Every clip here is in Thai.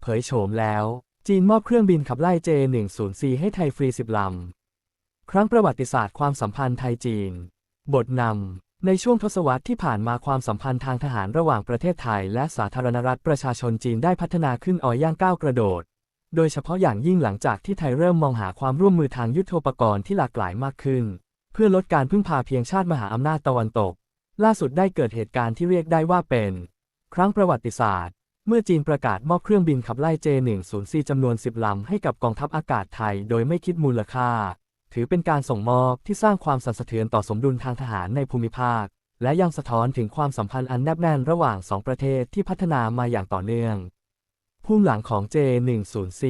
เผยโฉมแล้ว จีนมอบเครื่องบินขับไล่ J-104 ให้ไทยฟรี10ลำ ครั้งประวัติศาสตร์ความสัมพันธ์ไทยจีน บทนำ ในช่วงทศวรรษที่ผ่านมาความสัมพันธ์ทางทหารระหว่างประเทศไทย และสาธารณรัฐประชาชนจีนได้พัฒนาขึ้นอ่อยย่างก้าวกระโดด โดยเฉพาะอย่างยิ่งหลังจากที่ไทยเริ่มมองหาความร่วมมือทางยุทโธปกรณ์ที่หลากหลายมากขึ้น เพื่อลดการพึ่งพาเพียงชาติมหาอำนาจตะวันตก ล่าสุดได้เกิดเหตุการณ์ที่เรียกได้ว่าเป็น ครั้งประวัติศาสตร์ เมื่อจีนประกาศมอบเครื่องบินขับไล่ J-104 จำนวน 10 ลำให้กับกองทัพอากาศไทยโดยไม่คิดมูลค่า ถือเป็นการส่งมอบที่สร้างความสั่นสะเทือนต่อสมดุลทางทหารในภูมิภาค และยังสะท้อนถึงความสัมพันธ์อันแนบแน่นระหว่างสองประเทศที่พัฒนามาอย่างต่อเนื่องภูมิหลังของ J104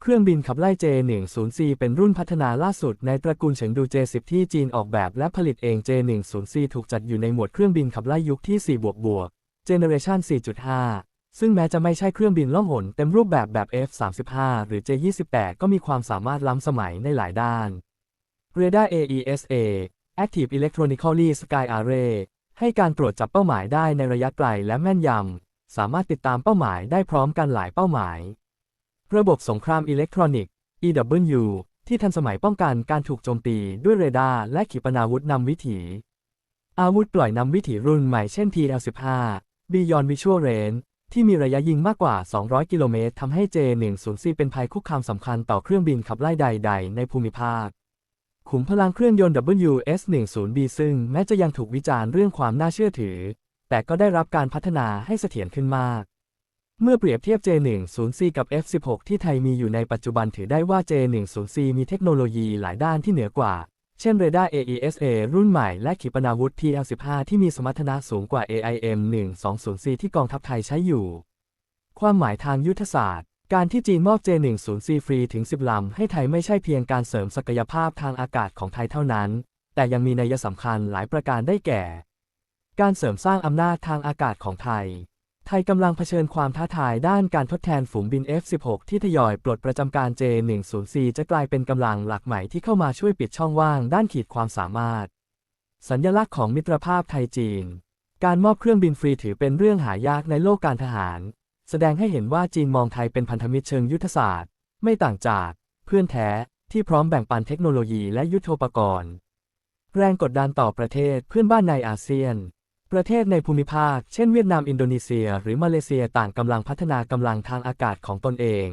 เครื่องบินขับไล่ J104 เป็นรุ่นพัฒนาล่าสุดในตระกูลเฉิงดู J10 ที่จีนออกแบบและผลิตเอง J104 ถูกจัดอยู่ในหมวดเครื่องบินขับไล่ยุคที่ 4 บวกบวก Generation 4.5 ซึ่งแม้จะไม่ใช่เครื่องบินล่องหนเต็มรูปแบบแบบ F35 หรือ J28 ก็มีความสามารถล้ำสมัยในหลายด้าน Radar AESA Active Electronically Sky Array ให้การตรวจจับเป้าหมายได้ในระยะไกลและแม่นยำ สามารถติดตามเป้าหมายได้พร้อมกันหลายเป้าหมาย ระบบสงครามอิเล็กทรอนิกส์ EW ที่ทันสมัยป้องกันการถูกโจมตีด้วยเรดาร์และขีปนาวุธนำวิถี อาวุธปล่อยนำวิถีรุ่นใหม่เช่น PL15 Beyond Visual Range ที่มีระยะยิงมากกว่า 200 กิโลเมตรทำให้ J104 เป็นภัยคุกคามสำคัญต่อเครื่องบินขับไล่ใด ๆ ในภูมิภาค ขุมพลังเครื่องยนต์ WS-10B ซึ่งแม้จะยังถูกวิจารณ์เรื่องความน่าเชื่อถือ แต่ก็ได้รับการพัฒนาให้เสถียรขึ้นมาก เมื่อเปรียบเทียบ J104 กับ F16 ที่ไทยมีอยู่ในปัจจุบันถือได้ว่า J104 มีเทคโนโลยีหลายด้านที่เหนือกว่า เช่นเรดาร์ AESA รุ่นใหม่และขีปนาวุธ PL15 ที่มีสมรรถนะสูงกว่า AIM-120C ที่กองทัพไทยใช้อยู่ ความหมายทางยุทธศาสตร์ การที่จีนมอบ J10C ฟรีถึง 10 ลำ ให้ไทยไม่ใช่เพียงการเสริมศักยภาพทางอากาศของไทยเท่านั้น แต่ยังมีนัยสำคัญหลายประการได้แก่ การเสริมสร้างอำนาจทางอากาศของไทย ไทยกำลังเผชิญความท้าทายด้านการทดแทนฝูงบิน F16 ที่ทยอยปลดประจำการ J10C จะกลายเป็นกำลังหลักใหม่ที่เข้ามาช่วยปิดช่องว่างด้านขีดความสามารถ สัญลักษณ์ของมิตรภาพไทยจีน การมอบเครื่องบินฟรีถือเป็นเรื่องหายากในโลกการทหาร แสดงให้เห็นว่าจีนมองไทยเป็นพันธมิตรเชิงยุทธศาสตร์ ไม่ต่างจาก เพื่อนแท้ที่พร้อมแบ่งปันเทคโนโลยีและยุทโธปกรณ์ แรงกดดันต่อประเทศเพื่อนบ้านในอาเซียน ประเทศในภูมิภาค เช่นเวียดนามอินโดนีเซีย หรือมาเลเซียต่างกำลังพัฒนากำลังทางอากาศของตนเอง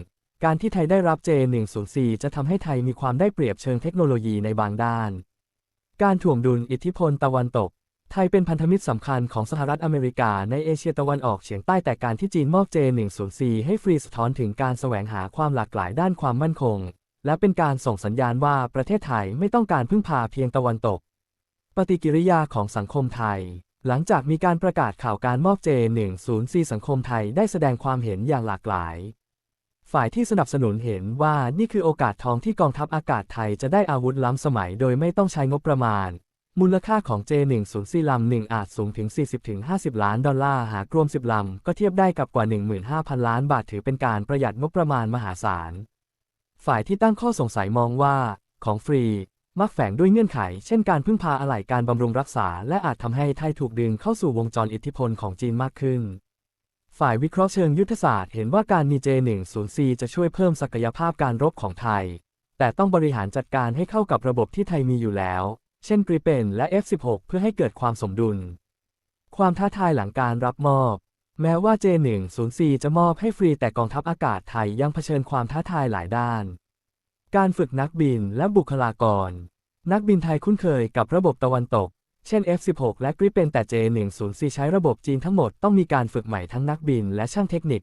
การที่ไทยได้รับ J104 จะทำให้ไทยมีความได้เปรียบเชิงเทคโนโลยีในบางด้าน การถ่วงดุลอิทธิพลตะวันตก ไทยเป็นพันธมิตรสำคัญของสหรัฐอเมริกาในเอเชียตะวันออกเฉียงใต้แต่การที่จีนมอบ J104 ให้ฟรีสะท้อนถึงการแสวงหาความหลากหลายด้านความมั่นคง และเป็นการส่งสัญญาณว่าประเทศไทยไม่ต้องการพึ่งพาเพียงตะวันตก ปฏิกิริยาของสังคมไทย หลังจากมีการประกาศข่าวการมอบ J104 สังคมไทยได้แสดงความเห็นอย่างหลากหลาย ฝ่ายที่สนับสนุนเห็นว่านี่คือโอกาสทองที่กองทัพอากาศไทยจะได้อาวุธล้ำสมัยโดยไม่ต้องใช้งบประมาณ มูลค่าของ J104 ลำหนึ่งอาจสูงถึง 40-50 ล้านดอลลาร์หากรวม 10 ลำ ก็เทียบได้กับกว่า 15,000 ล้านบาทถือเป็นการประหยัดงบประมาณมหาศาล ฝ่ายที่ตั้งข้อสงสัยมองว่า ของฟรี มักแฝงด้วยเงื่อนไข เช่นการพึ่งพาอะไหล่การบำรุงรักษา และอาจทำให้ไทยถูกดึงเข้าสู่วงจรอิทธิพลของจีนมากขึ้น ฝ่ายวิเคราะห์เชิงยุทธศาสตร์เห็นว่าการมี J104 จะช่วยเพิ่มศักยภาพการรบของไทย แต่ต้องบริหารจัดการให้เข้ากับระบบที่ไทยมีอยู่แล้ว เช่นกริเปนและ F16 เพื่อให้เกิดความสมดุล ความท้าทายหลังการรับมอบ แม้ว่า J104 จะมอบให้ฟรีแต่กองทัพอากาศไทยยังเผชิญความท้าทายหลายด้าน การฝึกนักบินและบุคลากร นักบินไทยคุ้นเคยกับระบบตะวันตก เช่น F16 และกริปเปนแต่ J104 ใช้ระบบจีนทั้งหมดต้องมีการฝึกใหม่ทั้งนักบินและช่างเทคนิค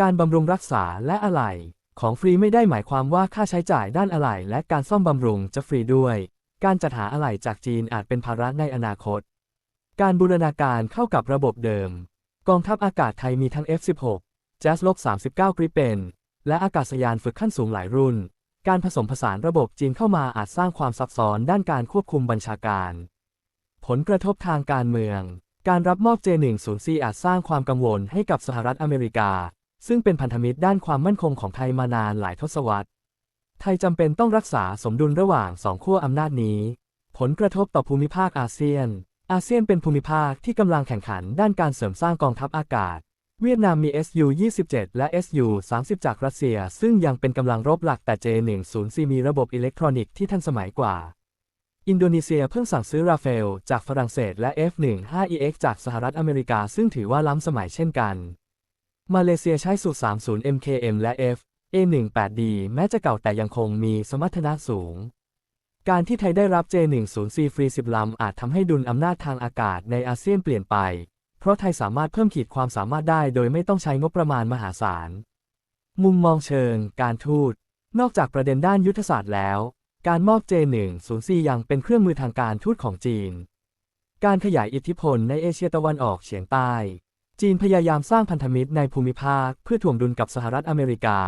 การบำรุงรักษาและอะไหล่ของฟรีไม่ได้หมายความว่าค่าใช้จ่ายด้านอะไหล่และการซ่อมบำรุงจะฟรีด้วย การจัดหาอะไหล่จากจีนอาจเป็นภาระในอนาคต การบูรณาการเข้ากับระบบเดิม กองทัพอากาศไทยมีทั้ง F16 Jazz ลบ39กริปเปนและอากาศยานฝึกขั้นสูงหลายรุ่น การผสมผสานระบบจีนเข้ามาอาจสร้างความซับซ้อนด้านการควบคุมบัญชาการ ผลกระทบทางการเมือง การรับมอบ J104 อาจสร้างความกังวลให้กับสหรัฐอเมริกา ซึ่งเป็นพันธมิตรด้านความมั่นคงของไทยมานานหลายทศวรรษ ไทยจำเป็นต้องรักษาสมดุลระหว่างสองขั้วอำนาจนี้ ผลกระทบต่อภูมิภาคอาเซียน อาเซียนเป็นภูมิภาคที่กำลังแข่งขันด้านการเสริมสร้างกองทัพอากาศ เวียดนามมี Su-27 และ Su-30 จากรัสเซีย ซึ่งยังเป็นกำลังรบหลักแต่ J-10C มีระบบอิเล็กทรอนิกส์ที่ทันสมัยกว่า อินโดนีเซียเพิ่งสั่งซื้อราเฟลจากฝรั่งเศสและ F-15EX จากสหรัฐอเมริกา ซึ่งถือว่าล้ำสมัยเช่นกัน มาเลเซียใช้สู30 MKM และ F A18D แม้จะเก่าแต่ยังคงมีสมรรถนะสูง การที่ไทยได้รับ J10C ฟรี 10 ลำอาจทำให้ดุลอำนาจทางอากาศในอาเซียนเปลี่ยนไป เพราะไทยสามารถเพิ่มขีดความสามารถได้โดยไม่ต้องใช้งบประมาณมหาศาล มุมมองเชิง การทูต นอกจากประเด็นด้านยุทธศาสตร์แล้ว การมอบ J10C ยังเป็นเครื่องมือทางการทูตของจีน การขยายอิทธิพลในเอเชียตะวันออกเฉียงใต้ จีนพยายามสร้างพันธมิตรในภูมิภาค เพื่อถ่วงดุลกับสหรัฐอเมริกา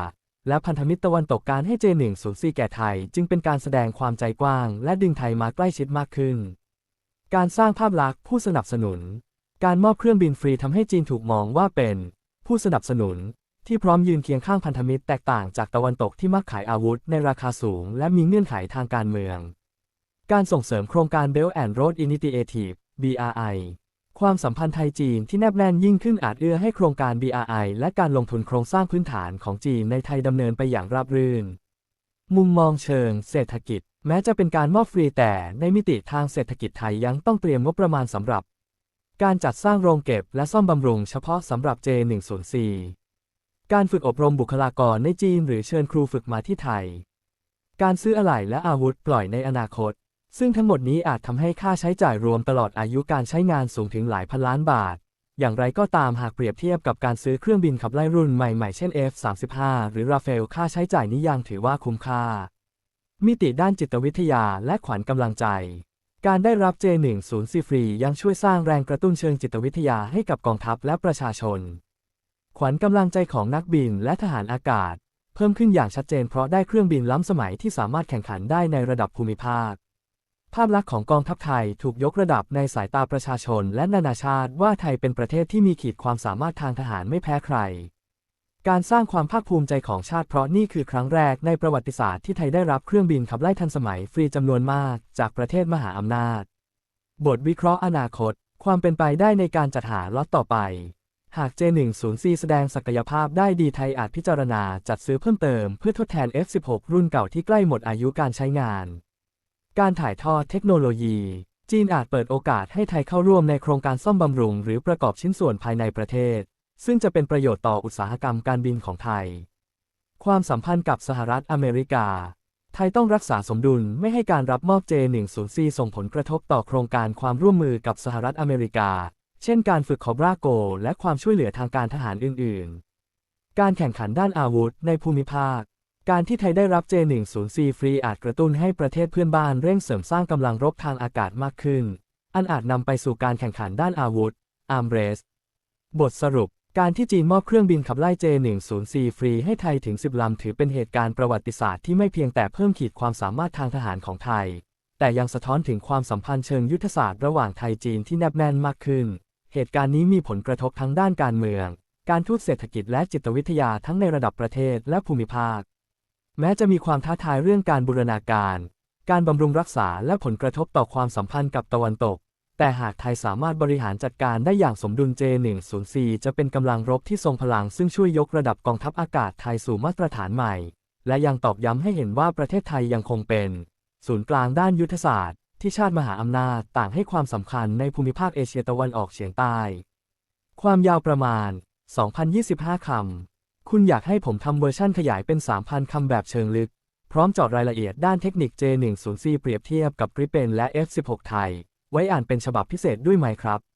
และพันธมิตรตะวันตกการให้ J10C แก่ไทย จึงเป็นการแสดงความใจกว้าง และดึงไทยมาใกล้ชิดมากขึ้น การสร้างภาพลักษณ์ผู้สนับสนุน การมอบเครื่องบินฟรีทำให้จีนถูกมองว่าเป็น ผู้สนับสนุน ที่พร้อมยืนเคียงข้างพันธมิตรแตกต่างจากตะวันตกที่มักขายอาวุธในราคาสูง และมีเงื่อนไขทางการเมือง การส่งเสริมโครงการ Belt and Road Initiative BRI ความสัมพันธ์ไทยจีนที่แนบแน่นยิ่งขึ้นอาจเอื้อให้โครงการ BRI และการลงทุนโครงสร้างพื้นฐานของจีนในไทยดำเนินไปอย่างราบรื่น มุมมองเชิง เศรษฐกิจ แม้จะเป็นการมอบฟรีแต่ในมิติทางเศรษฐกิจไทยยังต้องเตรียมงบประมาณสำหรับ การจัดสร้างโรงเก็บและซ่อมบำรุงเฉพาะสำหรับ J104 การฝึกอบรมบุคลากรในจีนหรือเชิญครูฝึกมาที่ไทย การซื้ออะไหล่และอาวุธปล่อยในอนาคต ซึ่งทั้งหมดนี้อาจทำให้ค่าใช้จ่ายรวมตลอดอายุการใช้งานสูงถึงหลายพันล้านบาท อย่างไรก็ตามหากเปรียบเทียบกับการซื้อเครื่องบินขับไล่รุ่นใหม่ๆ เช่น F-35 หรือราเฟลค่าใช้จ่ายนี้ยังถือว่าคุ้มค่า มิติด้านจิตวิทยาและขวัญกำลังใจ การได้รับ J10C ฟรียังช่วยสร้างแรงกระตุ้นเชิงจิตวิทยาให้กับกองทัพและประชาชน ขวัญกำลังใจของนักบินและทหารอากาศ เพิ่มขึ้นอย่างชัดเจนเพราะได้เครื่องบินล้ำสมัยที่สามารถแข่งขันได้ในระดับภูมิภาค ภาพลักษณ์ของกองทัพไทยถูกยกระดับในสายตาประชาชนและนานาชาติว่าไทยเป็นประเทศที่มีขีดความสามารถทางทหารไม่แพ้ใคร การสร้างความภาคภูมิใจของชาติเพราะนี่คือครั้งแรกในประวัติศาสตร์ที่ไทยได้รับเครื่องบินขับไล่ทันสมัยฟรีจำนวนมาก จากประเทศมหาอำนาจ บทวิเคราะห์อนาคต ความเป็นไปได้ในการจัดหาล็อตต่อไป หาก J10C แสดงศักยภาพได้ดีไทยอาจพิจารณาจัดซื้อเพิ่มเติมเพื่อทดแทน F16 รุ่นเก่าที่ใกล้หมดอายุการใช้งาน การถ่ายทอดเทคโนโลยี จีนอาจเปิดโอกาสให้ไทยเข้าร่วมในโครงการซ่อมบำรุง หรือประกอบชิ้นส่วนภายในประเทศ ซึ่งจะเป็นประโยชน์ต่ออุตสาหกรรมการบินของไทย ความสัมพันธ์กับสหรัฐอเมริกา ไทยต้องรักษาสมดุลไม่ให้การรับมอบ J10C ส่งผลกระทบต่อโครงการความร่วมมือกับสหรัฐอเมริกา เช่นการฝึกคอบราโก และความช่วยเหลือทางการทหารอื่น ๆ การแข่งขันด้านอาวุธในภูมิภาค การที่ไทยได้รับ J10C ฟรีอาจกระตุ้นให้ประเทศเพื่อนบ้านเร่งเสริมสร้างกำลังรบทางอากาศมากขึ้น อันอาจนำไปสู่การแข่งขันด้านอาวุธ Arm Race บทสรุป การที่จีนมอบเครื่องบินขับไล่ J10C ฟรีให้ไทยถึง 10 ลำถือเป็นเหตุการณ์ประวัติศาสตร์ที่ไม่เพียงแต่เพิ่มขีดความสามารถทางทหารของไทย แต่ยังสะท้อนถึงความสัมพันธ์เชิงยุทธศาสตร์ระหว่างไทยจีนที่แนบแน่นมากขึ้น เหตุการณ์นี้มีผลกระทบทั้งด้านการเมือง การทูตเศรษฐกิจและจิตวิทยาทั้งในระดับประเทศและภูมิภาค แม้จะมีความท้าทายเรื่องการบูรณาการ การบำรุงรักษาและผลกระทบต่อความสัมพันธ์กับตะวันตก แต่หากไทยสามารถบริหารจัดการได้อย่างสมดุล J104 จะเป็นกำลังรบที่ทรงพลังซึ่งช่วยยกระดับกองทัพอากาศไทยสู่มาตรฐานใหม่ และยังตอกย้ำให้เห็นว่าประเทศไทยยังคงเป็น ศูนย์กลางด้านยุทธศาสตร์ ที่ชาติมหาอำนาจต่างให้ความสำคัญในภูมิภาคเอเชียตะวันออกเฉียงใต้ ความยาวประมาณ 2,025 คำ คุณอยากให้ผมทำเวอร์ชั่นขยายเป็น 3,000 คำแบบเชิงลึก พร้อมจาะรายละเอียดด้านเทคนิค J104 เปรียบเทียบกับกริเปนและ F16 ไทย ไว้อ่านเป็นฉบับพิเศษด้วยไหมครับ